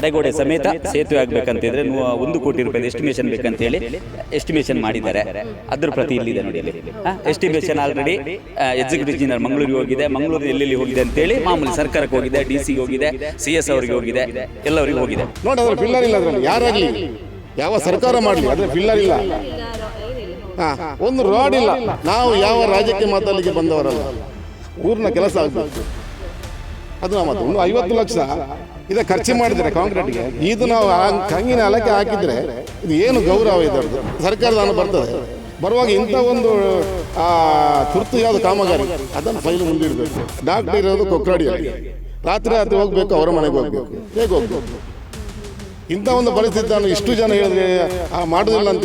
ತಡೆಗೋಡೆ ಸಮೇತ ಸೇತುವೆ ಆಗ್ಬೇಕಂತಿದ್ರೆ ನೀವು ಒಂದು ಕೋಟಿ ರೂಪಾಯಿ ಎಸ್ಟಿಮೇಷನ್ ಬೇಕಂತ ಹೇಳಿ ಎಸ್ಟಿಮೇಷನ್ ಮಾಡಿದ್ದಾರೆ. ಅದ್ರ ಪ್ರತಿ ಇಲ್ಲಿದೆ ನೋಡಿ ಇಲ್ಲಿ ಎಸ್ಟಿಮೇಷನ್ ಆಲ್ರೆಡಿ ಎಕ್ಸಿಕ್ಯೂಟಿವ್ ಇಂಜಿನಿಯರ್ ಮಂಗಳೂರಿಗೆ ಹೋಗಿದೆ ಮಂಗಳೂರು ಎಲ್ಲೆಲ್ಲಿ ಹೋಗಿದೆ ಅಂತೇಳಿ ಮಾಮೂಲಿ ಸರ್ಕಾರಕ್ಕೆ ಹೋಗಿದೆ ಡಿ ಸಿಗೆ ಹೋಗಿದೆ ಸಿ ಎಸ್ ಅವರಿಗೆ ಹೋಗಿದೆ ಎಲ್ಲರಿಗೂ ಹೋಗಿದೆ. ನೋಡಿ ಅದ್ರ ಫಿಲ್ಲರ್ ಇಲ್ಲ ಅದ್ರಲ್ಲಿ. ಯಾರಾಗಲಿ? ಯಾವ ಸರ್ಕಾರ ಮಾಡಲಿ? ಅದ್ರ ಫಿಲ್ಲರ್ ಇಲ್ಲ. ಒಂದು ರೋಡ್ ಇಲ್ಲ. ನಾವು ಯಾವ ರಾಜ್ಯಕ್ಕೆ ಮಾತಾಡಲಿಕ್ಕೆ ಬಂದವರಲ್ಲ. ಊರಿನ ಕೆಲಸ ಆಗಬೇಕು. ಅದು ನಾವು ಮಾತು. ಒಂದು ಐವತ್ತು ಲಕ್ಷ ಇದೇ, ಖರ್ಚು ಮಾಡಿದರೆ ಕಾಂಕ್ರೀಟ್ಗೆ. ಇದು ನಾವು ಕಂಗಿನ ಅಲಕ್ಕೆ ಹಾಕಿದ್ರೆ ಇದು ಏನು ಗೌರವ ಇದರದ್ದು ಸರ್ಕಾರದ ಹಣ ಬರ್ತದೆ. ಬರುವಾಗ ಇಂಥ ಒಂದು ತುರ್ತು ಯಾವುದು ಕಾಮಗಾರಿ, ಅದನ್ನು ಫೈಲ್ ಮುಂದಿಡಬೇಕು. ಡಾಕ್ಟರ್ ಇರೋದು ಕೊಕ್ರಾಡಿಯಲ್ಲಿ. ರಾತ್ರಿ ರಾತ್ರಿ ಹೋಗ್ಬೇಕು, ಅವರ ಮನೆಗೆ ಹೋಗ್ಬೇಕು. ಹೇಗೆ ಹೋಗ್ಬೇಕು? ಇಂಥ ಒಂದು ಪರಿಸ್ಥಿತಿ ಇಷ್ಟು ಜನ ಹೇಳಿದ್ರೆ ಮಾಡುದಿಲ್ಲ ಅಂತ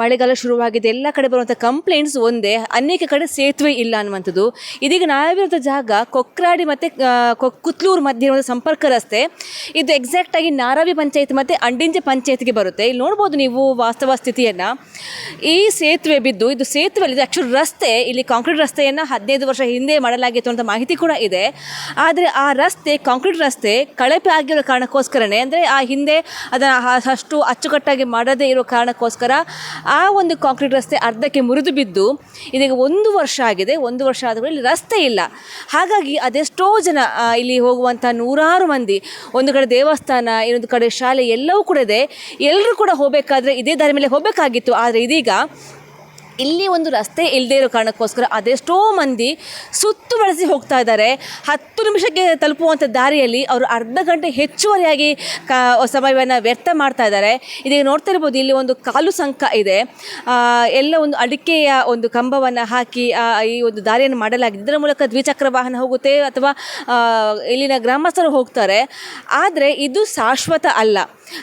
ಮಳೆಗಾಲ ಶುರುವಾಗಿದೆ, ಎಲ್ಲ ಕಡೆ ಬರುವಂಥ ಕಂಪ್ಲೇಂಟ್ಸ್ ಒಂದೇ, ಅನೇಕ ಕಡೆ ಸೇತುವೆ ಇಲ್ಲ ಅನ್ನುವಂಥದ್ದು. ಇದೀಗ ನಾವಿರುವಂಥ ಜಾಗ ಕೊಕ್ರಾಡಿ ಮತ್ತು ಕುತ್ಲೂರು ಮಧ್ಯೆ ಒಂದು ಸಂಪರ್ಕ ರಸ್ತೆ. ಇದು ಎಕ್ಸಾಕ್ಟ್ ಆಗಿ ನಾರಾವಿ ಪಂಚಾಯತ್ ಮತ್ತು ಅಂಡಿಂಜೆ ಪಂಚಾಯತ್ಗೆ ಬರುತ್ತೆ. ಇಲ್ಲಿ ನೋಡ್ಬೋದು ನೀವು ವಾಸ್ತವ ಸ್ಥಿತಿಯನ್ನು. ಈ ಸೇತುವೆ ಬಿದ್ದು, ಇದು ಸೇತುವೆ ಇದು ಆ್ಯಕ್ಚುಲ್ ರಸ್ತೆ, ಇಲ್ಲಿ ಕಾಂಕ್ರೀಟ್ ರಸ್ತೆಯನ್ನು ಹದಿನೈದು ವರ್ಷ ಹಿಂದೆ ಮಾಡಲಾಗಿತ್ತು ಅಂತ ಮಾಹಿತಿ ಕೂಡ ಇದೆ. ಆದರೆ ಆ ರಸ್ತೆ ಕಾಂಕ್ರೀಟ್ ರಸ್ತೆ ಕಳಪೆ ಆಗಿರೋ ಕಾರಣಕ್ಕೋಸ್ಕರನೇ, ಅಂದರೆ ಆ ಹಿಂದೆ ಅದನ್ನು ಅಷ್ಟು ಅಚ್ಚುಕಟ್ಟಾಗಿ ಮಾಡದೇ ಇರೋ ಕಾರಣಕ್ಕೋಸ್ಕರ ಆ ಒಂದು ಕಾಂಕ್ರೀಟ್ ರಸ್ತೆ ಅರ್ಧಕ್ಕೆ ಮುರಿದು ಬಿದ್ದು ಇದೀಗ ಒಂದು ವರ್ಷ ಆಗಿದೆ, ಒಂದು ವರ್ಷ ಆದ ಕೂಡ ಇಲ್ಲಿ ರಸ್ತೆ ಇಲ್ಲ. ಹಾಗಾಗಿ ಅದೆಷ್ಟೋ ಜನ ಇಲ್ಲಿ ಹೋಗುವಂಥ ನೂರಾರು ಮಂದಿ, ಒಂದು ಕಡೆ ದೇವಸ್ಥಾನ, ಇನ್ನೊಂದು ಕಡೆ ಶಾಲೆ ಎಲ್ಲವೂ ಕೂಡ ಇದೆ. ಎಲ್ಲರೂ ಕೂಡ ಹೋಗಬೇಕಾದ್ರೆ ಇದೇ ದಾರಿ ಮೇಲೆ ಹೋಗಬೇಕಾಗಿತ್ತು. ಆದರೆ ಇದೀಗ ಇಲ್ಲಿ ಒಂದು ರಸ್ತೆ ಇಲ್ಲದೇ ಇರೋ ಕಾರಣಕ್ಕೋಸ್ಕರ ಅದೆಷ್ಟೋ ಮಂದಿ ಸುತ್ತು ಬಳಸಿ ಹೋಗ್ತಾ ಇದ್ದಾರೆ. ಹತ್ತು ನಿಮಿಷಕ್ಕೆ ತಲುಪುವಂಥ ದಾರಿಯಲ್ಲಿ ಅವರು ಅರ್ಧ ಗಂಟೆ ಹೆಚ್ಚುವರಿಯಾಗಿ ಕಾ, ಸಮಯವನ್ನು ವ್ಯರ್ಥ ಮಾಡ್ತಾ ಇದ್ದಾರೆ. ಇದೀಗ ನೋಡ್ತಾ ಇರ್ಬೋದು, ಇಲ್ಲಿ ಒಂದು ಕಾಲು ಸಂಕ ಇದೆ. ಎಲ್ಲ ಒಂದು ಅಡಿಕೆಯ ಒಂದು ಕಂಬವನ್ನು ಹಾಕಿ ಈ ಒಂದು ದಾರಿಯನ್ನು ಮಾಡಲಾಗಿದೆ. ಇದರ ಮೂಲಕ ದ್ವಿಚಕ್ರ ವಾಹನ ಹೋಗುತ್ತೆ ಅಥವಾ ಇಲ್ಲಿನ ಗ್ರಾಮಸ್ಥರು ಹೋಗ್ತಾರೆ. ಆದರೆ ಇದು ಶಾಶ್ವತ ಅಲ್ಲ.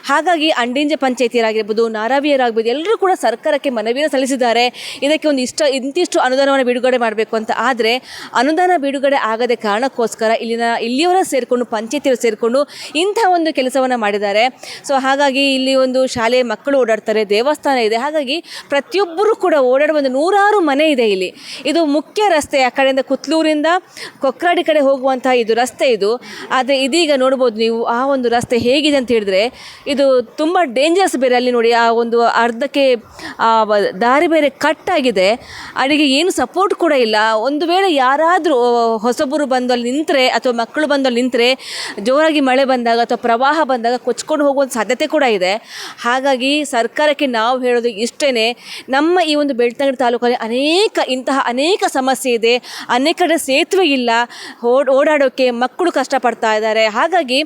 ಹಾಗಾಗಿ ಅಂಡಿಂಜೆ ಪಂಚಾಯತಿಯರಾಗಿರ್ಬೋದು, ನಾರಾವಿಯರಾಗ್ಬೋದು, ಎಲ್ಲರೂ ಕೂಡ ಸರ್ಕಾರಕ್ಕೆ ಮನವಿಯನ್ನು ಸಲ್ಲಿಸಿದ್ದಾರೆ. ಇದಕ್ಕೆ ಒಂದು ಇಷ್ಟ ಇಂತಿಷ್ಟು ಅನುದಾನವನ್ನು ಬಿಡುಗಡೆ ಮಾಡಬೇಕು ಅಂತ ಆದರೆ ಅನುದಾನ ಬಿಡುಗಡೆ ಆಗದೆ ಕಾರಣಕ್ಕೋಸ್ಕರ ಇಲ್ಲಿನ ಇಲ್ಲಿಯವರ ಸೇರಿಕೊಂಡು, ಪಂಚಾಯತಿಯವರು ಸೇರಿಕೊಂಡು ಇಂಥ ಒಂದು ಕೆಲಸವನ್ನು ಮಾಡಿದ್ದಾರೆ. ಸೊ ಹಾಗಾಗಿ ಇಲ್ಲಿ ಒಂದು ಶಾಲೆಯ ಮಕ್ಕಳು ಓಡಾಡ್ತಾರೆ, ದೇವಸ್ಥಾನ ಇದೆ. ಹಾಗಾಗಿ ಪ್ರತಿಯೊಬ್ಬರು ಕೂಡ ಓಡಾಡುವ ಒಂದು ನೂರಾರು ಮನೆ ಇದೆ ಇಲ್ಲಿ. ಇದು ಮುಖ್ಯ ರಸ್ತೆ, ಆ ಕಡೆಯಿಂದ ಕುತ್ಲೂರಿಂದ ಕೊಕ್ರಾಡಿ ಕಡೆ ಹೋಗುವಂತಹ ಇದು ರಸ್ತೆ ಇದು. ಆದರೆ ಇದೀಗ ನೋಡ್ಬೋದು ನೀವು ಆ ಒಂದು ರಸ್ತೆ ಹೇಗಿದೆ ಅಂತ ಹೇಳಿದ್ರೆ ಇದು ತುಂಬ ಡೇಂಜರಸ್ ಬೇರೆ. ಅಲ್ಲಿ ನೋಡಿ ಆ ಒಂದು ಅರ್ಧಕ್ಕೆ ದಾರಿ ಬೇರೆ ಕಟ್ ಆಗಿದೆ ಅಡಿಗೆ ಏನು ಸಪೋರ್ಟ್ ಕೂಡ ಇಲ್ಲ. ಒಂದು ವೇಳೆ ಯಾರಾದರೂ ಹೊಸಬರು ಬಂದು ಅಲ್ಲಿ ನಿಂತರೆ ಅಥವಾ ಮಕ್ಕಳು ಬಂದು ನಿಂತರೆ, ಜೋರಾಗಿ ಮಳೆ ಬಂದಾಗ ಅಥವಾ ಪ್ರವಾಹ ಬಂದಾಗ ಕೊಚ್ಕೊಂಡು ಹೋಗುವಂಥ ಸಾಧ್ಯತೆ ಕೂಡ ಇದೆ. ಹಾಗಾಗಿ ಸರ್ಕಾರಕ್ಕೆ ನಾವು ಹೇಳೋದು ಇಷ್ಟೇ ನಮ್ಮ ಈ ಒಂದು ಬೆಳ್ತಂಗಡಿ ತಾಲೂಕಲ್ಲಿ ಅನೇಕ, ಇಂತಹ ಅನೇಕ ಸಮಸ್ಯೆ ಇದೆ. ಅನೇಕ ಕಡೆ ಸೇತುವೆ ಇಲ್ಲ. ಓಡ್ ಓಡಾಡೋಕ್ಕೆ ಮಕ್ಕಳು ಕಷ್ಟಪಡ್ತಾ ಇದ್ದಾರೆ. ಹಾಗಾಗಿ